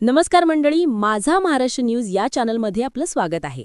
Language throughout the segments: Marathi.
नमस्कार मंडळी माझा महाराष्ट्र न्यूज या चॅनलमध्ये आपलं स्वागत आहे.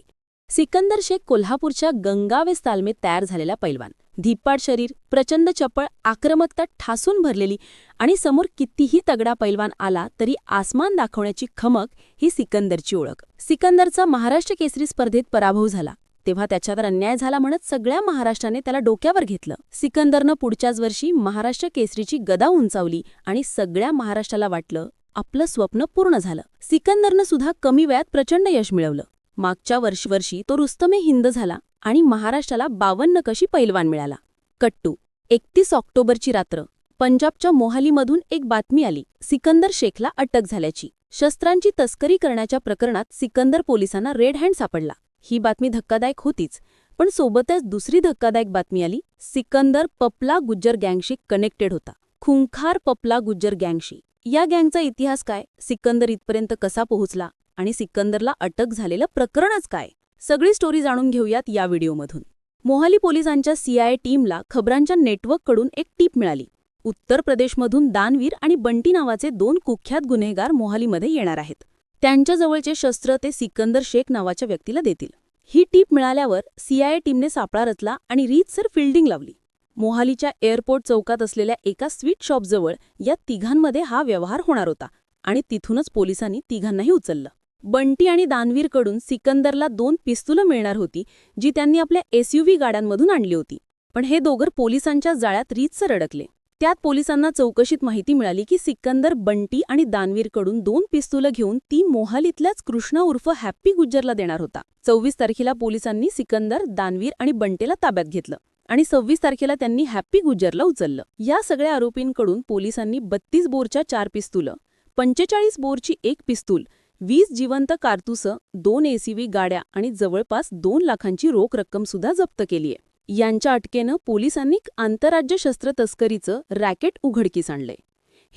सिकंदर शेख कोल्हापूरच्या गंगावेस तालमेत तयार झालेला पैलवान. धिप्पाड शरीर प्रचंड चपळ आक्रमकता ठासून भरलेली आणि समोर कितीही तगडा पैलवान आला तरी आसमान दाखवण्याची खमक ही सिकंदरची ओळख. सिकंदरचा महाराष्ट्र केसरी स्पर्धेत पराभव झाला. तेव्हा त्याच्यावर अन्याय झाला म्हणत सगळ्या महाराष्ट्राने त्याला डोक्यावर घेतलं. सिकंदरनं पुढच्याच वर्षी महाराष्ट्र केसरीची गदा उंचावली आणि सगळ्या महाराष्ट्राला वाटलं आपलं स्वप्न पूर्ण झालं. सिकंदरनं सुद्धा कमी वयात प्रचंड यश मिळवलं. मागच्या वर्षवर्षी तो रुस्तमे हिंद झाला आणि महाराष्ट्राला बावन्न कशी पैलवान मिळाला. कट्टू एकतीस ऑक्टोबरची रात्र. पंजाबच्या मोहालीमधून एक बातमी आली. सिकंदर शेखला अटक झाल्याची. शस्त्रांची तस्करी करण्याच्या प्रकरणात सिकंदर पोलिसांना रेड हँड सापडला. ही बातमी धक्कादायक होतीच पण सोबतच दुसरी धक्कादायक बातमी आली. सिकंदर पपला गुज्जर गँगशी कनेक्टेड होता. खुंखार पपला गुज्जर गँगशी. या गँगचा इतिहास काय? सिकंदर इथपर्यंत कसा पोहोचला? आणि सिकंदरला अटक झालेलं प्रकरणच काय? सगळी स्टोरी जाणून घेऊयात या व्हिडिओमधून. मोहाली पोलिसांच्या सीआयए टीमला खबरांच्या नेटवर्ककडून एक टीप मिळाली. उत्तर प्रदेशमधून दानवीर आणि बंटी नावाचे दोन कुख्यात गुन्हेगार मोहालीमध्ये येणार आहेत. त्यांच्याजवळचे शस्त्र ते सिकंदर शेख नावाच्या व्यक्तीला देतील. ही टीप मिळाल्यावर सीआयए टीमने सापळा रचला आणि रीतसर फिल्डिंग लावली. मोहालीच्या एअरपोर्ट चौकात असलेल्या एका स्वीट शॉपजवळ या तिघांमध्ये हा व्यवहार होणार होता आणि तिथूनच पोलिसांनी तिघांनाही उचललं. बंटी आणि दानवीरकडून सिकंदरला दोन पिस्तुलं मिळणार होती जी त्यांनी आपल्या एसयूव्ही गाड्यांमधून आणली होती. पण हे दोघं पोलिसांच्या जाळ्यात रीतसर अडकले. त्यात पोलिसांना चौकशीत माहिती मिळाली की सिकंदर बंटी आणि दानवीरकडून दोन पिस्तुलं घेऊन ती मोहालीतल्याच कृष्णा उर्फ हॅप्पी गुज्जरला देणार होता. चोवीस तारखेला पोलिसांनी सिकंदर दानवीर आणि बंटेला ताब्यात घेतलं. आणि सव्वीस तारखेला त्यांनी हॅप्पी गुज्जरला उचललं. या सगळ्या आरोपींकडून पोलिसांनी बत्तीस बोरच्या चार पिस्तुलं पंचेचाळीस बोरची एक पिस्तूल वीस जिवंत कारतुसं दोन एसीव्ही गाड्या आणि जवळपास दोन लाखांची रोख रक्कम सुद्धा जप्त केलीय. यांच्या अटकेनं पोलिसांनी आंतरराज्य शस्त्र तस्करीचं रॅकेट उघडकीस आणलंय.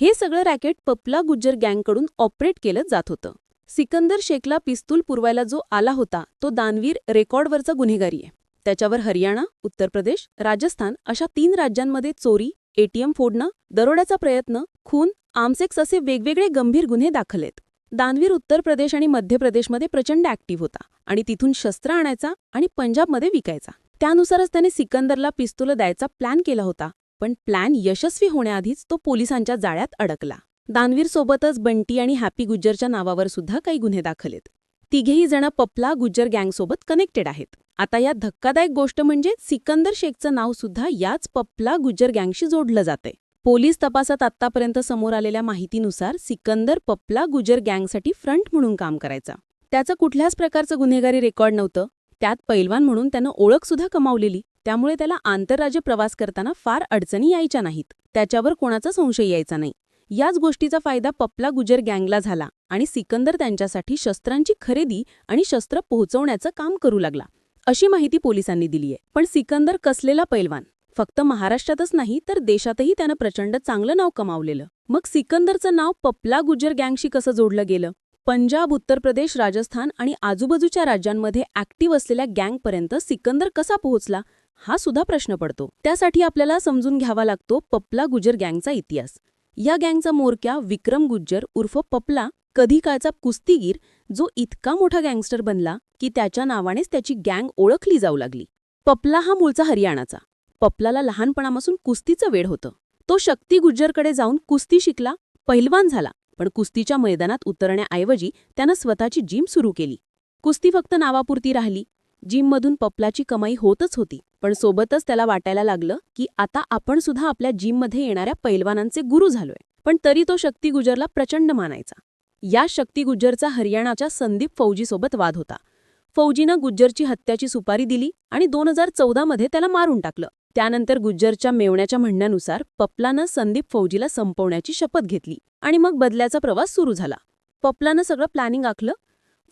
हे सगळं रॅकेट पपला गुज्जर गँगकडून ऑपरेट केलं जात होतं. सिकंदर शेखला पिस्तूल पुरवायला जो आला होता तो दानवीर रेकॉर्डवरचा गुन्हेगारी आहे. त्याच्यावर हरियाणा उत्तर प्रदेश राजस्थान अशा तीन राज्यांमध्ये चोरी एटीएम फोडणं दरोड्याचा प्रयत्न खून आमसेक्स असे वेगवेगळे गंभीर गुन्हे दाखल आहेत दानवीर उत्तर प्रदेश आणि मध्य प्रदेशमध्ये प्रचंड ॲक्टिव्ह होता आणि तिथून शस्त्र आणायचा आणि पंजाबमध्ये विकायचा. त्यानुसारच त्याने सिकंदरला पिस्तुलं द्यायचा प्लॅन केला होता पण प्लॅन यशस्वी होण्याआधीच तो पोलिसांच्या जाळ्यात अडकला. दानवीर सोबतच बंटी आणि हॅपी गुज्जरच्या नावावर सुद्धा काही गुन्हे दाखल आहेत तिघेही जण पपला गुज्जर गँगसोबत कनेक्टेड आहेत. आता या धक्कादायक गोष्ट म्हणजे सिकंदर शेखचं नाव सुद्धा याच पपला गुज्जर गँगशी जोडलं जाते पोलीस तपासात आत्तापर्यंत समोर आलेल्या माहितीनुसार सिकंदर पपला गुजर गँगसाठी फ्रंट म्हणून काम करायचा. त्याचं कुठल्याच प्रकारचं गुन्हेगारी रेकॉर्ड नव्हतं. त्यात पैलवान म्हणून त्यानं ओळखसुद्धा कमावलेली. त्यामुळे त्याला आंतरराज्य प्रवास करताना फार अडचणी यायच्या नाहीत. त्याच्यावर कोणाचा संशय यायचा नाही. याच गोष्टीचा फायदा पपला गुजर गँगला झाला आणि सिकंदर त्यांच्यासाठी शस्त्रांची खरेदी आणि शस्त्र पोहोचवण्याचं काम करू लागला. अशी माहिती पोलिसांनी दिलीय. पण सिकंदर कसलेला पैलवान? फक्त महाराष्ट्रातच नाही तर देशातही त्यानं प्रचंड चांगलं नाव कमावलेलं. मग सिकंदरचं नाव पपला गुजर गँगशी कसं जोडलं गेलं? पंजाब उत्तर प्रदेश राजस्थान आणि आजूबाजूच्या राज्यांमध्ये ॲक्टिव्ह असलेल्या गँगपर्यंत सिकंदर कसा पोहोचला हा सुद्धा प्रश्न पडतो. त्यासाठी आपल्याला समजून घ्यावा लागतो पपला गुजर गँगचा इतिहास. या गँगचा मोरक्या विक्रम गुज्जर उर्फ पपला कधी काळचा कुस्तीगीर जो इतका मोठा गँगस्टर बनला की त्याच्या नावानेच त्याची गँग ओळखली जाऊ लागली. पपला हा मूळचा हरियाणाचा. पपलाला लहानपणापासून कुस्तीचं वेड होतं. तो शक्ती गुज्जरकडे जाऊन कुस्ती शिकला पहिलवान झाला पण कुस्तीच्या मैदानात उतरण्याऐवजी त्यानं स्वतःची जिम सुरू केली. कुस्ती फक्त नावापुरती राहिली जिममधून पपलाची कमाई होतच होती. पण सोबतच त्याला वाटायला लागलं की आता आपण सुद्धा आपल्या जिममध्ये येणाऱ्या पैलवानांचे गुरु झालोय. पण तरी तो शक्ती गुजरला प्रचंड मानायचा. या शक्ती गुज्जरचा हरियाणाच्या संदीप फौजीसोबत वाद होता. फौजीनं गुज्जरची हत्याची सुपारी दिली आणि दोन हजार चौदामध्ये त्याला मारून टाकलं. त्यानंतर गुज्जरच्या मेवण्याच्या म्हणण्यानुसार पपलानं संदीप फौजीला संपवण्याची शपथ घेतली आणि मग बदल्याचा प्रवास सुरू झाला. पपलानं सगळं प्लॅनिंग आखलं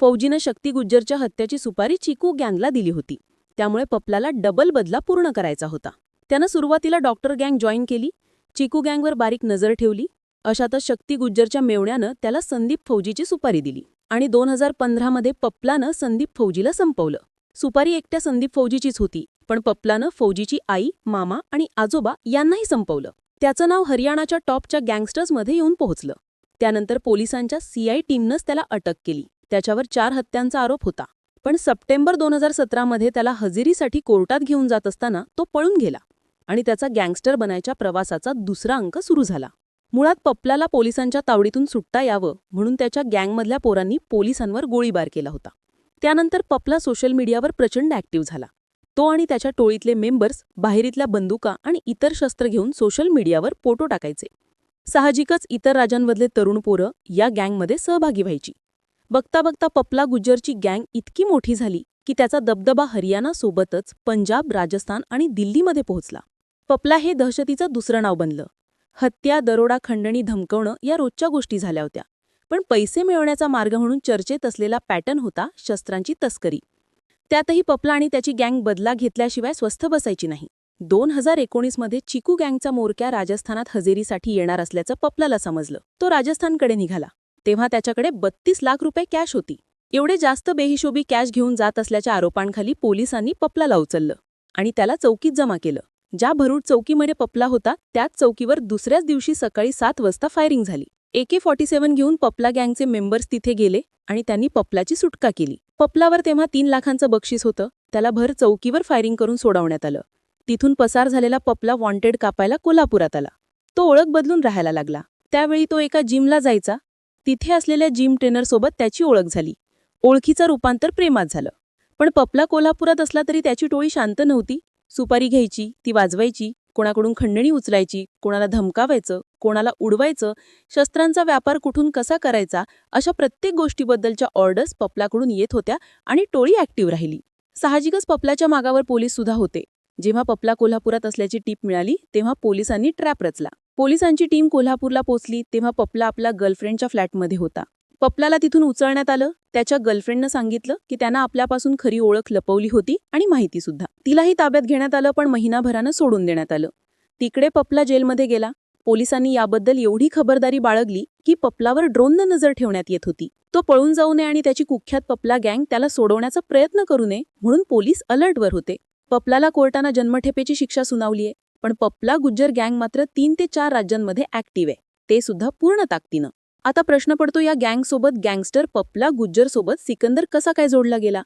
फौजीनं शक्ती गुज्जरच्या हत्याची सुपारी चिकू गँगला दिली होती. त्यामुळे पपलाला डबल बदला पूर्ण करायचा होता. त्यानं सुरुवातीला डॉक्टर गँग जॉईन केली चिकू गँगवर बारीक नजर ठेवली अशातच शक्ती गुज्जरच्या मेवण्यानं त्याला संदीप फौजीची सुपारी दिली आणि दोन हजार पंधरामध्ये पपलानं संदीप फौजीला संपवलं. सुपारी एकट्या संदीप फौजीचीच होती पण पपलानं फौजीची आई मामा आणि आजोबा यांनाही संपवलं. त्याचं नाव हरियाणाच्या टॉपच्या गँगस्टर्समध्ये येऊन पोहोचलं. त्यानंतर पोलिसांच्या सीआय टीमनंच त्याला अटक केली. त्याच्यावर चार हत्यांचा आरोप होता. पण सप्टेंबर दोन हजार सतरामध्ये त्याला हजेरीसाठी कोर्टात घेऊन जात असताना तो पळून गेला आणि त्याचा गँगस्टर बनायच्या प्रवासाचा दुसरा अंक सुरू झाला. मुळात पप्लाला पोलिसांच्या तावडीतून सुटता यावं म्हणून त्याच्या गँगमधल्या पोरांनी पोलिसांवर गोळीबार केला होता. त्यानंतर पप्ला सोशल मीडियावर प्रचंड ऍक्टिव्ह झाला. तो आणि त्याच्या टोळीतले मेंबर्स बाहेरीतल्या बंदुका आणि इतर शस्त्र घेऊन सोशल मीडियावर फोटो टाकायचे. साहजिकच इतर राज्यांमधले तरुण पोरं या गँगमध्ये सहभागी व्हायची. बघता बघता पपला गुज्जरची गँग इतकी मोठी झाली की त्याचा दबदबा हरियाणासोबतच पंजाब राजस्थान आणि दिल्लीमध्ये पोहोचला. पपला हे दहशतीचं दुसरं नाव बनलं. हत्या दरोडा खंडणी धमकवणं या रोजच्या गोष्टी झाल्या होत्या. पण पैसे मिळवण्याचा मार्ग म्हणून चर्चेत असलेला पॅटर्न होता शस्त्रांची तस्करी. त्यातही पपला आणि त्याची गँग बदला घेतल्याशिवाय स्वस्थ बसायची नाही. दोन हजार एकोणीसमध्ये चिकू गँगचा मोरक्या राजस्थानात हजेरीसाठी येणार असल्याचं पपलाला समजलं. तो राजस्थानकडे निघाला. तेव्हा त्याच्याकडे बत्तीस लाख रुपये कॅश होती. एवढे जास्त बेहिशोबी कॅश घेऊन जात असल्याच्या आरोपांखाली पोलिसांनी पपलाला उचललं आणि त्याला चौकीत जमा केलं. ज्या भरूड चौकीमध्ये पपला होता त्याच चौकीवर दुसऱ्याच दिवशी सकाळी सात वाजता फायरिंग झाली. एके फॉर्टी सेव्हन घेऊन पपला गँगचे मेंबर्स तिथे गेले आणि त्यांनी पपलाची सुटका केली. पपलावर तेव्हा तीन लाखांचं बक्षीस होतं. त्याला भर चौकीवर फायरिंग करून सोडवण्यात आलं. तिथून पसार झालेला पपला वॉन्टेड कापायला कोल्हापुरात आला. तो ओळख बदलून राहायला लागला. त्यावेळी तो एका जिमला जायचा. तिथे असलेल्या जिम ट्रेनरसोबत त्याची ओळख झाली. ओळखीचं रूपांतर प्रेमात झालं. पण पपला कोल्हापुरात असला तरी त्याची टोळी शांत नव्हती. सुपारी घ्यायची ती वाजवायची कोणाकडून खंडणी उचलायची कोणाला धमकावायचं कोणाला उडवायचं शस्त्रांचा व्यापार कुठून कसा करायचा अशा प्रत्येक गोष्टीबद्दलच्या ऑर्डर्स पपलाकडून येत होत्या आणि टोळी ॲक्टिव्ह राहिली. साहजिकच पपलाच्या मागावर पोलीस सुद्धा होते. जेव्हा पपला कोल्हापुरात असल्याची टीप मिळाली तेव्हा पोलिसांनी ट्रॅप रचला. पोलिसांची टीम कोल्हापूरला पोचली तेव्हा पपला आपला गर्लफ्रेंडच्या फ्लॅटमध्ये होता. पपलाला तिथून उचलण्यात आलं त्याच्या गर्लफ्रेंडनं सांगितलं की त्यांना आपल्यापासून खरी ओळख लपवली होती आणि माहिती सुद्धा. तिलाही ताब्यात घेण्यात आलं पण महिनाभरानं सोडून देण्यात आलं. तिकडे पपला जेलमध्ये गेला. पोलिसांनी याबद्दल एवढी खबरदारी बाळगली की पपलावर ड्रोननं नजर ठेवण्यात येत होती. तो पळून जाऊ नये आणि त्याची कुख्यात पपला गँग त्याला सोडवण्याचा प्रयत्न करू नये म्हणून पोलीस अलर्टवर होते. पपलाला कोर्टानं जन्मठेपेची शिक्षा सुनावलीये पण पपला गुज्जर गँग मात्र तीन ते चार राज्यांमध्ये ऍक्टिव्ह आहे. ते सुद्धा पूर्ण ताकदीनं. आता प्रश्न पडतो या गँगसोबत गँगस्टर पपला गुज्जर सोबत सिकंदर कसा काय जोडला गेला?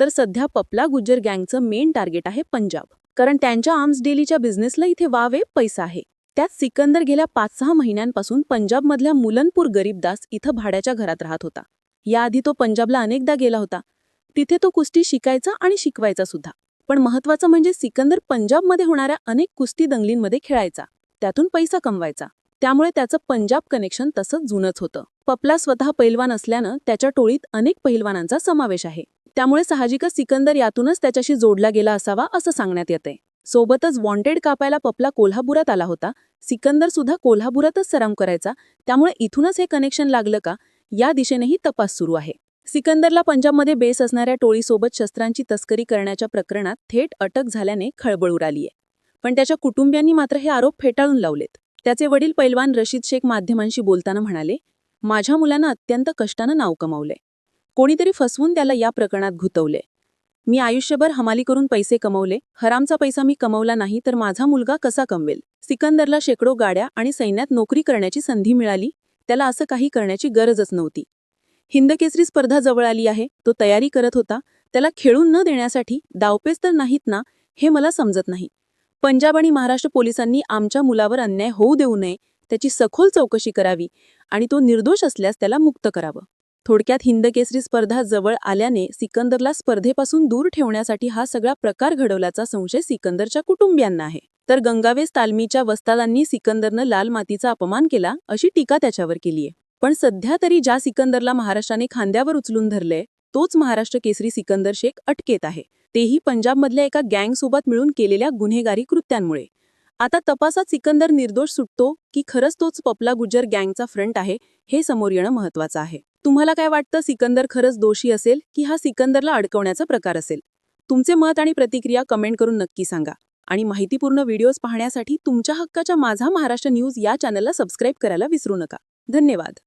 तर सध्या पपला गुज्जर गँगचं मेन टार्गेट आहे पंजाब. कारण त्यांच्या आर्म्स डेलीच्या बिझनेसला इथे वावे पैसा आहे. त्यात सिकंदर गेल्या पाच सहा महिन्यांपासून पंजाबमधल्या मुलनपूर गरीबदास इथं भाड्याच्या घरात राहत होता. याआधी तो पंजाबला अनेकदा गेला होता. तिथे तो कुस्ती शिकायचा आणि शिकवायचा सुद्धा. पण महत्वाचं म्हणजे सिकंदर पंजाबमध्ये होणाऱ्या अनेक कुस्ती दंगलींमध्ये खेळायचा. त्यातून पैसा कमवायचा. त्यामुळे त्याचं पंजाब कनेक्शन तसंच जुनच होतं. पपला स्वतः पैलवान असल्यानं त्याच्या टोळीत अनेक पैलवानांचा समावेश आहे. त्यामुळे साहजिकच सिकंदर यातूनच त्याच्याशी जोडला गेला असावा असं सांगण्यात येते सोबतच वॉन्टेड कापायला पपला कोल्हापुरात आला होता. सिकंदर सुद्धा कोल्हापुरातच सराम करायचा. त्यामुळे इथूनच हे कनेक्शन लागलं का? या दिशेनेही तपास सुरू आहे. सिकंदरला पंजाबमध्ये बेस असणाऱ्या टोळीसोबत शस्त्रांची तस्करी करण्याच्या प्रकरणात थेट अटक झाल्याने खळबळ उडालीये पण त्याच्या कुटुंबियांनी मात्र हे आरोप फेटाळून लावलेत. त्याचे वडील पैलवान रशीद शेख माध्यमांशी बोलताना म्हणाले माझ्या मुलानं अत्यंत कष्टानं नाव कमावलंय. कोणीतरी फसवून त्याला या प्रकरणात घुतवले मी आयुष्यभर हमाली करून पैसे कमवले हरामचा पैसा मी कमवला नाही तर माझा मुलगा कसा कमवेल? सिकंदरला शेकडो गाड्या आणि सैन्यात नोकरी करण्याची संधी मिळाली त्याला असं काही करण्याची गरजच नव्हती. हिंदकेसरी स्पर्धा जवळ आली आहे. तो तयारी करत होता. त्याला खेळून न देण्यासाठी दावपेच तर नाहीत ना हे मला समजत नाही. पंजाब आणि महाराष्ट्र पोलिसांनी आमच्या मुलावर अन्याय होऊ देऊ नये त्याची सखोल चौकशी करावी आणि तो निर्दोष असल्यास त्याला मुक्त करावं. थोडक्यात हिंदकेसरी स्पर्धा जवळ आल्याने सिकंदरला स्पर्धेपासून दूर ठेवण्यासाठी हा सगळा प्रकार घडवल्याचा संशय सिकंदरच्या कुटुंबियांना आहे. तर गंगावेस तालमीच्या वस्तादांनी सिकंदरनं लाल मातीचा अपमान केला अशी टीका त्याच्यावर केलीये. पण सध्या तरी ज्या सिकंदरला महाराष्ट्राने खांद्यावर उचलून धरलंय तोच महाराष्ट्र केसरी सिकंदर शेख अटकेत आहे. तेही पंजाबमधल्या एका गँगसोबत मिळून केलेल्या गुन्हेगारी कृत्यांमुळे. आता तपासात सिकंदर निर्दोष सुटतो की खरंच तोच पपला गुज्जर गँगचा फ्रंट आहे हे समोर येणं महत्वाचं आहे. तुम्हाला काय वाटतं सिकंदर खरंच दोषी असेल की हा सिकंदरला अडकवण्याचा प्रकार असेल? तुमचे मत आणि प्रतिक्रिया कमेंट करून नक्की सांगा. आणि माहितीपूर्ण व्हिडिओज पाहण्यासाठी तुमच्या हक्काच्या माझा महाराष्ट्र न्यूज या चॅनलला सबस्क्राईब करायला विसरू नका. धन्यवाद.